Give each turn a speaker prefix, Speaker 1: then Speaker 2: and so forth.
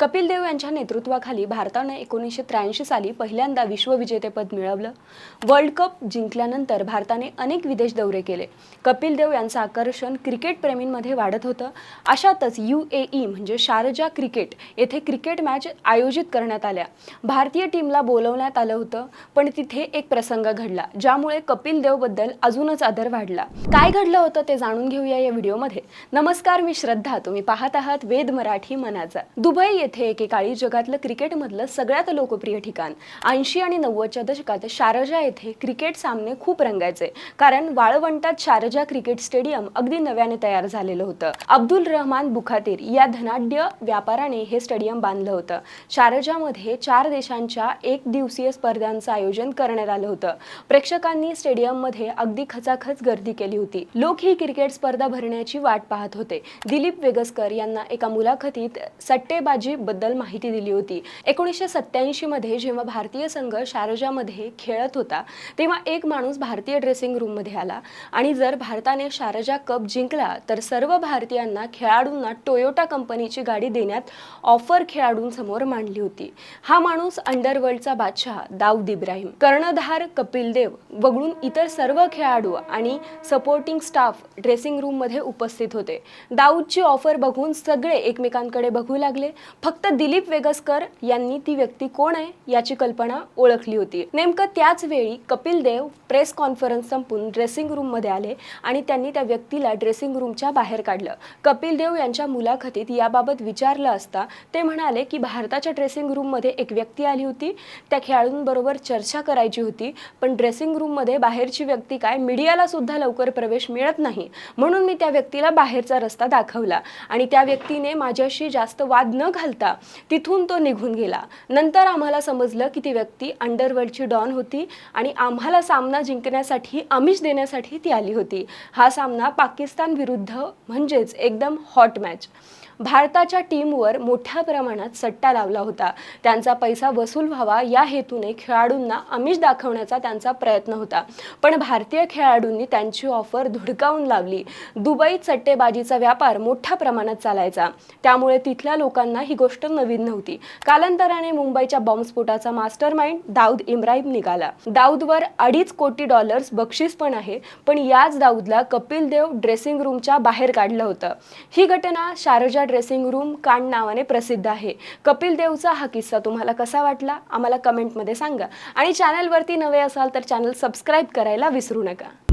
Speaker 1: कपिल देव यांच्या नेतृत्वाखाली भारतानं एकोणीसशे त्र्याऐंशी साली पहिल्यांदा विश्वविजेतेपद मिळवलं. वर्ल्ड कप जिंकल्यानंतर भारताने अनेक विदेश दौरे केले. कपिल देव यांचं आकर्षण क्रिकेट प्रेमींमध्ये वाढत होतं. अशातच यू ए ई म्हणजे शारजा क्रिकेट येथे क्रिकेट मॅच आयोजित करण्यात आल्या. भारतीय टीमला बोलवण्यात आलं होतं पण तिथे एक प्रसंग घडला ज्यामुळे कपिल देवबद्दल अजूनच आदर वाढला. काय घडलं होतं ते जाणून घेऊया या व्हिडिओमध्ये. नमस्कार मी श्रद्धा. तुम्ही पाहत आहात वेद मराठी मनाचा. दुबई येथे एकेकाळी जगातलं क्रिकेटमधलं सगळ्यात लोकप्रिय ठिकाण. ऐंशी आणि नव्वदच्या दशकात शारजा येथे क्रिकेट सामने खूप रंगायचे. कारण वाळवंटात शारजा क्रिकेट स्टेडियम अगदी नव्याने तयार झालेलं होतं. अब्दुल रहमान बुखातीर या धनाढ्य व्यापाराने हे स्टेडियम बांधलं होतं. शारजामध्ये चार देशांच्या एक दिवसीय स्पर्धांचं आयोजन करण्यात आलं होतं. प्रेक्षकांनी स्टेडियममध्ये अगदी खचाखच गर्दी केली होती. लोक ही क्रिकेट स्पर्धा भरण्याची वाट पाहत होते. दिलीप वेगसकर यांना एका मुलाखतीत सट्टेबाजी बद्दल माहिती दिली होती. एकोणीसशे सत्याऐंशी मध्ये जेव्हा भारतीय संघ शारजामध्ये खेळत होता तेव्हा एक माणूस भारतीय ड्रेसिंग रूममध्ये आला. आणि जर भारताने शारजा कप जिंकला तर सर्व भारतीयांना खेळाडूंना टोयोटा कंपनीची गाडी देण्यात ऑफर खेळाडूंसमोर मांडली होती. हा माणूस अंडरवर्ल्डचा बादशाह दाऊद इब्राहिम. कर्णधार कपिल देव वगळून इतर सर्व खेळाडू आणि सपोर्टिंग स्टाफ ड्रेसिंग रूममध्ये उपस्थित होते. दाऊदची ऑफर बघून सगळे एकमेकांकडे बघू लागले. फक्त दिलीप वेगसकर यांनी ती व्यक्ती कोण आहे याची कल्पना ओळखली होती. नेमकं त्याच वेळी कपिल देव प्रेस कॉन्फरन्स संपून ड्रेसिंग रूममध्ये आले आणि त्यांनी त्या व्यक्तीला ड्रेसिंग रूमच्या बाहेर काढलं. कपिल देव यांच्या मुलाखतीत याबाबत विचारलं असता ते म्हणाले की भारताच्या ड्रेसिंग रूममध्ये एक व्यक्ती आली होती. त्या खेळाडूंबरोबर चर्चा करायची होती पण ड्रेसिंग रूममध्ये बाहेरची व्यक्ती काय मीडियाला सुद्धा लवकर प्रवेश मिळत नाही. म्हणून मी त्या व्यक्तीला बाहेरचा रस्ता दाखवला आणि त्या व्यक्तीने माझ्याशी जास्त वाद न घालता तिथून तो निघून गेला. नंतर आम्हाला समजलं की ती व्यक्ती अंडरवर्ल्डची डॉन होती आणि आम्हाला सामना जिंकण्यासाठी आमिष देण्यासाठी ती आली होती. हा सामना पाकिस्तान विरुद्ध म्हणजेच एकदम हॉट मॅच भारताच्या टीमवर मोठ्या प्रमाणात सट्टा लावला होता. त्यांचा पैसा वसूल व्हावा या हेतूने खेळाडूंना आमिष दाखवण्याचा त्यांचा प्रयत्न होता. पण भारतीय खेळाडूंनी त्यांची ऑफर धुडकावून लावली. दुबईत सट्टेबाजीचा व्यापार मोठ्या प्रमाणात चालायचा. त्यामुळे तिथल्या लोकांना ही गोष्ट नवीन नव्हती. कालांतराने मुंबईच्या बॉम्बस्फोटाचा मास्टर माइंड दाऊद इब्राहिम निघाला. दाऊदवर अडीच कोटी डॉलर्स बक्षीस पण आहे पण याच दाऊदला कपिल देव ड्रेसिंग रूमच्या बाहेर काढलं होतं. ही घटना शारजा ड्रेसिंग रूम कांड नावाने प्रसिद्ध आहे. कपिल देवचा हा किस्सा तुम्हाला कसा वाटला? आम्हाला कमेंटमध्ये सांगा. आणि चॅनलवरती नवे असाल तर चॅनल सबस्क्राईब करायला विसरू नका.